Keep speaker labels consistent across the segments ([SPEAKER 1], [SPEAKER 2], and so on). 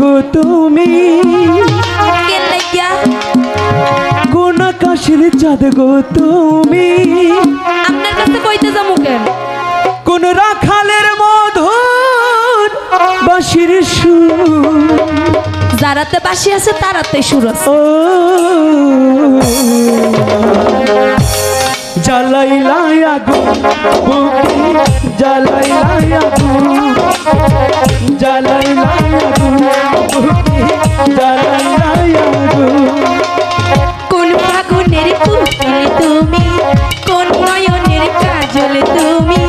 [SPEAKER 1] গো তুমি। কোন আকাশের চাঁদ গো তুমি।
[SPEAKER 2] আপনার কাছে কইতে যাব কেন?
[SPEAKER 1] কোন রাখালের মধুর বাঁশির সুর।
[SPEAKER 2] যারাতে বাসি আছে তারাতে সুর
[SPEAKER 1] ও। জ্বালাইলাই আগুন জ্বালাইলাই আগুন
[SPEAKER 2] তুমি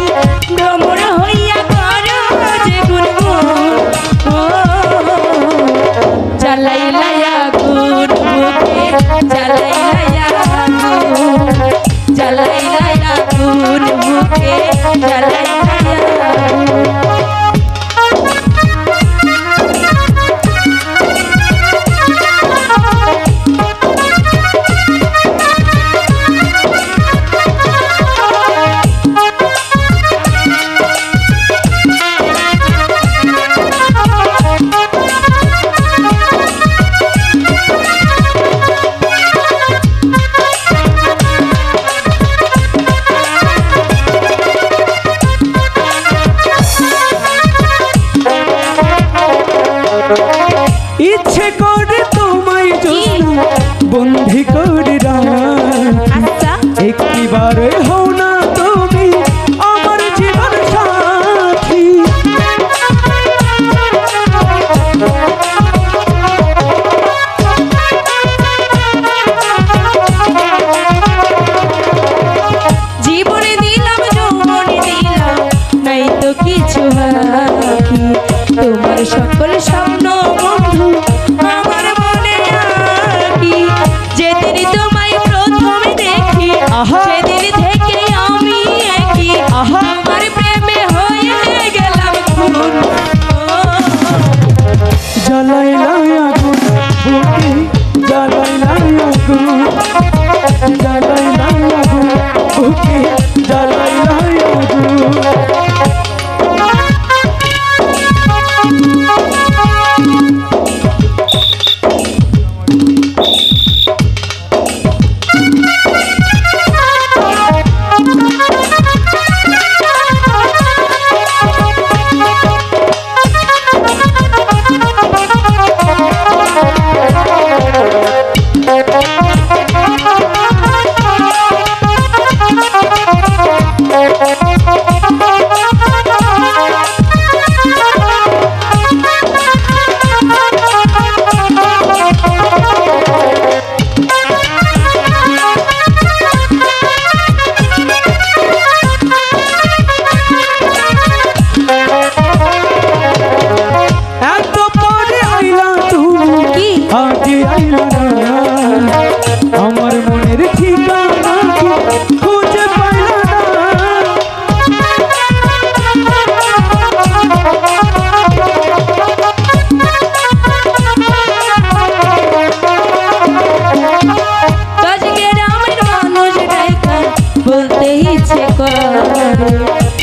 [SPEAKER 2] সকল স্বপ্ন বন্ধু আমার মনে আঁকি যেদিন তোমায় প্রথমে দেখি সেদিন থেকে আমি একই। আমার প্রেমে হয়ে গেলাম খুন
[SPEAKER 1] আগুন বুকে আগুন। জ্বালাইলাই আগুন
[SPEAKER 2] Thank you.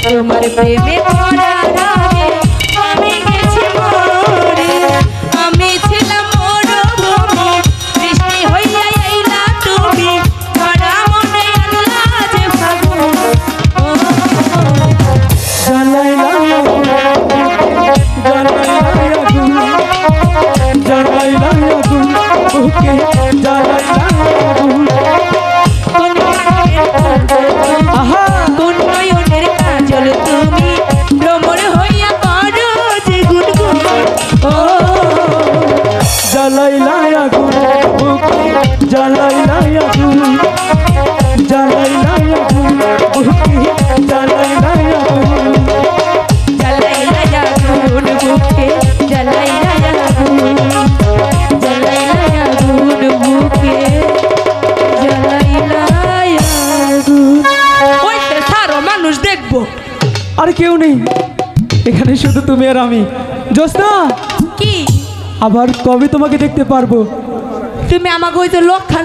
[SPEAKER 2] তোমার প্রেমে পড়ার দেখব।
[SPEAKER 1] আর কেউ নেই। এখানে শুধু তুমি আর আমি। জোসনা
[SPEAKER 2] কি?
[SPEAKER 1] আবার কবে তোমাকে দেখতে পারব?
[SPEAKER 2] তুমি আমাকে ওই তো লক্ষণ